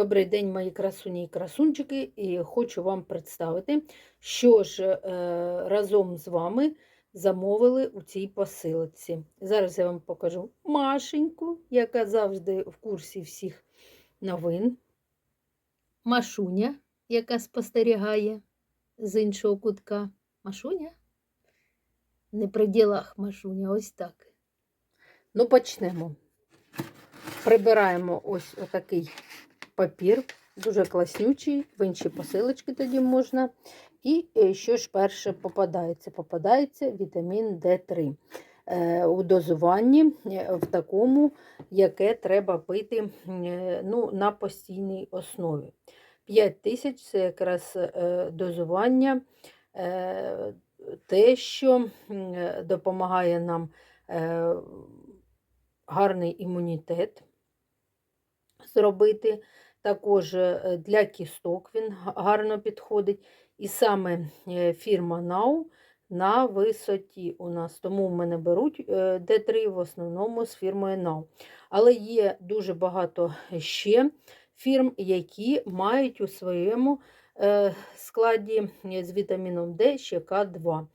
Добрий день, мої красуні і красунчики, і хочу вам представити, що ж е, разом з вами замовили у цій посилці. Зараз я вам покажу Машеньку, яка завжди в курсі всіх новин. Машуня, яка спостерігає з іншого кутка. Машуня? Не при ділах Машуня, ось так. Ну, почнемо. Прибираємо ось отакий папір, дуже класнючий, в інші посилочки тоді можна. І е, що ж перше попадається? Попадається вітамін Д3 е, у дозуванні е, в такому, яке треба пити ну, на постійній основі. 5 тисяч це якраз дозування, те, що допомагає нам гарний імунітет зробити. Також е, для кісток він гарно підходить. І саме е, фірма Now на висоті у нас. Тому в мене беруть D3 е, в основному з фірмою Now. Але є дуже багато ще фірм, які мають у своєму складі з вітаміном D ще К2.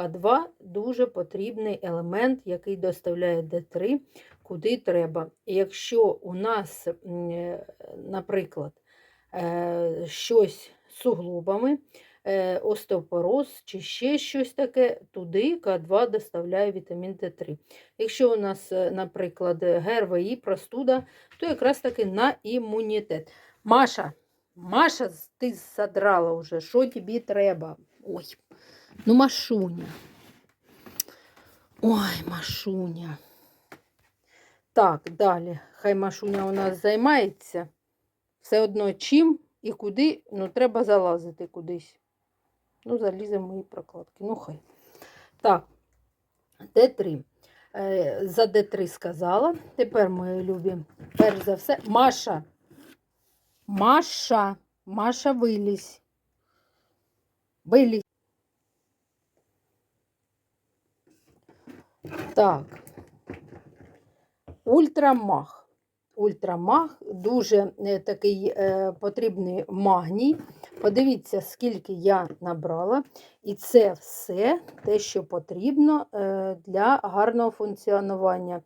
К2 дуже потрібний елемент, який доставляє D3 куди треба. Якщо у нас, е, наприклад, е, щось з суглобами, е, остеопороз чи ще щось таке, туди К2 доставляє вітамін Д3. Якщо у нас, наприклад, ГРВІ, простуда, то якраз таки на імунітет. Маша, Маша, ти задрала вже, що тобі треба? Ой, ну Машуня. Ой, Машуня. Так, далі. Хай Машуня у нас займається. Все одно чим і куди, ну, треба залазити кудись. Ну, заліземо мої прокладки. Ну, хай. Так, Д3. Е, за Д3 сказала. Тепер, мої любі, перш за все, Маша. Маша, Маша вилізь. Вилізь. Так. Ультрамаг. Ультрамаг дуже е, такий е, потрібний магній. Подивіться, скільки я набрала. І це все те, що потрібно е, для гарного функціонування,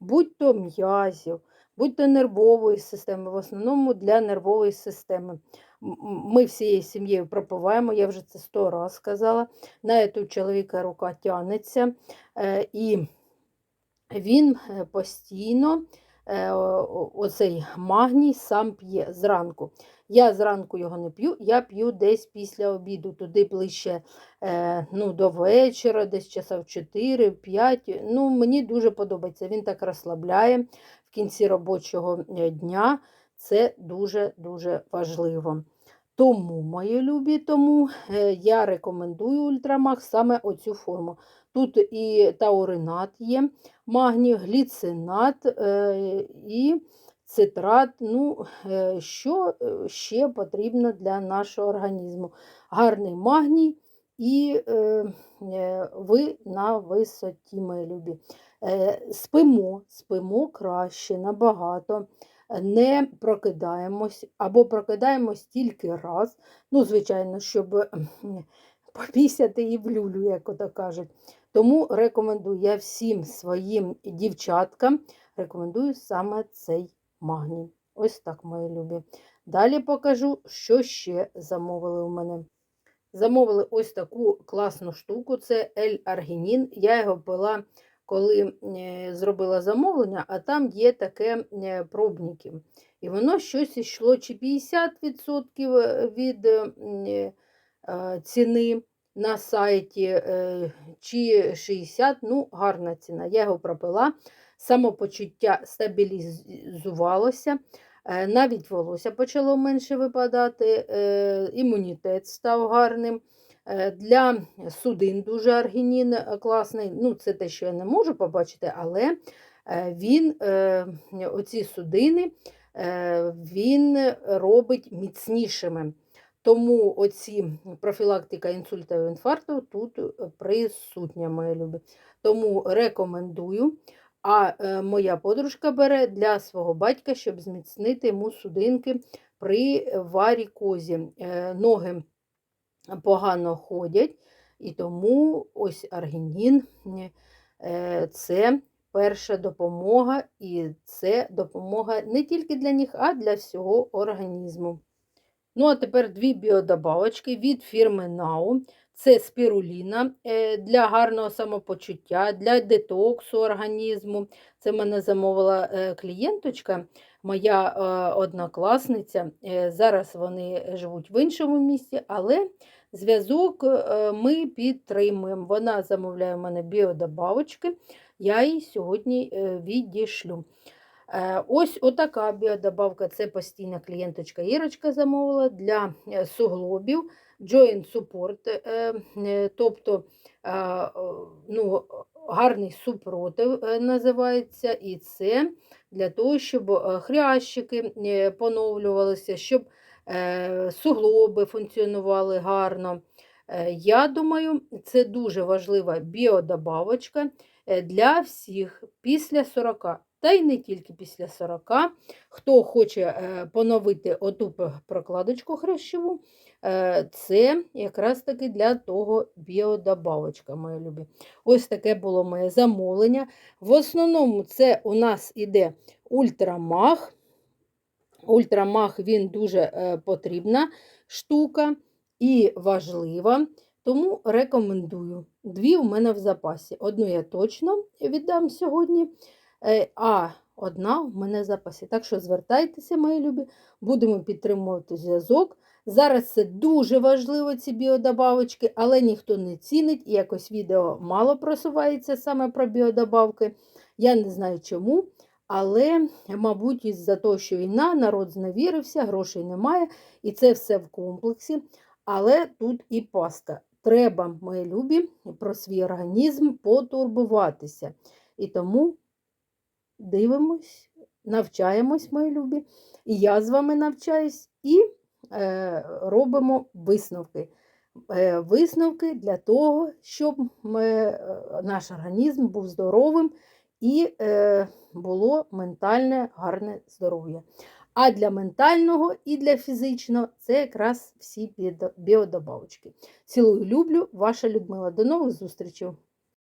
будь-то м'язів, будь-то нервової системи, в основному для нервової системи. Ми всією сім'єю пропиваємо, я вже це сто разів сказала. На ету чоловіка рука тягнеться. І він е, постійно е, оцей магній сам п'є зранку. Я зранку його не п'ю, я п'ю десь після обіду, туди ближче е, ну, до вечора, десь часов 4-5. Ну, Мені дуже подобається. Він так розслабляє в кінці робочого дня. Це дуже-дуже важливо. Тому, мої любі, тому я рекомендую ультрамаг саме оцю форму. Тут і тауринат є, магній, гліцинат е, і цитрат. Ну, е, Що е, ще потрібно для нашого організму? Гарний магній і ви на висоті, мої любі. Спимо, спимо краще, набагато. Не прокидаємось або прокидаємось тільки раз. Ну, звичайно, щоб попісяти і в люлю, як ото кажуть. Тому рекомендую я всім своїм дівчаткам рекомендую саме цей магній. Ось так, мої любі. Далі покажу, що ще замовили у мене. Замовили ось таку класну штуку це L-аргінін. Я його пила, коли е, зробила замовлення, а там є таке е, пробники. І воно щось йшло чи 50% від е, ціни на сайті чи 60, ну, гарна ціна. Я його пропила, самопочуття стабілізувалося, навіть волосся почало менше випадати, імунітет став гарним. Для судин дуже аргінін класний. Ну, Це те, що я не можу побачити, але він, оці судини він робить міцнішими. Тому оці профілактика інсульту і інфаркту тут е, присутня, моя любі. Тому рекомендую. А е, моя подружка бере для свого батька, щоб зміцнити йому судинки, при варікозі. Е, Ноги погано ходять, і тому ось аргінін е, це перша допомога, і це допомога не тільки для них, а для всього організму. Ну, а тепер дві біодобавочки від фірми Нау. Це спіруліна е, для гарного самопочуття, для детоксу організму. Це мене замовила е, клієнточка, моя е, однокласниця. Зараз вони живуть в іншому місті, але зв'язок ми підтримуємо. Вона замовляє в мене біодобавочки, я їй сьогодні відійшлю. Ось отака біодобавка це постійна клієнточка Ірочка замовила для суглобів. Joint Support, тобто ну, гарний супротив називається, і це для того, щоб хрящики поновлювалися, щоб суглоби функціонували гарно. Я думаю, це дуже важлива біодобавочка для всіх після 40. Та й не тільки після 40. Хто хоче поновити оту прокладочку хрящову, Е, це якраз таки для того біодобавочка, мої любі. Ось таке було моє замовлення. В основному це у нас іде ультрамаг. Ультрамаг він дуже е, потрібна штука і важлива. Тому рекомендую. Дві у мене в запасі. Одну я точно віддам сьогодні, е, а одна в мене запасі. Так що звертайтеся, мої любі, будемо підтримувати зв'язок. Зараз це дуже важливо, ці біодобавочки, але ніхто не цінить і якось відео мало просувається саме про біодобавки. Я не знаю чому. Але, мабуть, із-за того, що війна, народ зневірився, грошей немає, і це все в комплексі. Але тут і паста. Треба, мої любі, про свій організм потурбуватися. І тому дивимось, навчаємось, мої любі. І я з вами навчаюсь. і Е, робимо висновки. Е, висновки для того, щоб е, наш організм був здоровим і було ментальне гарне здоров'я. А для ментального і для фізичного це якраз всі біодобавочки. Цілую, люблю, ваша Людмила. До нових зустрічей!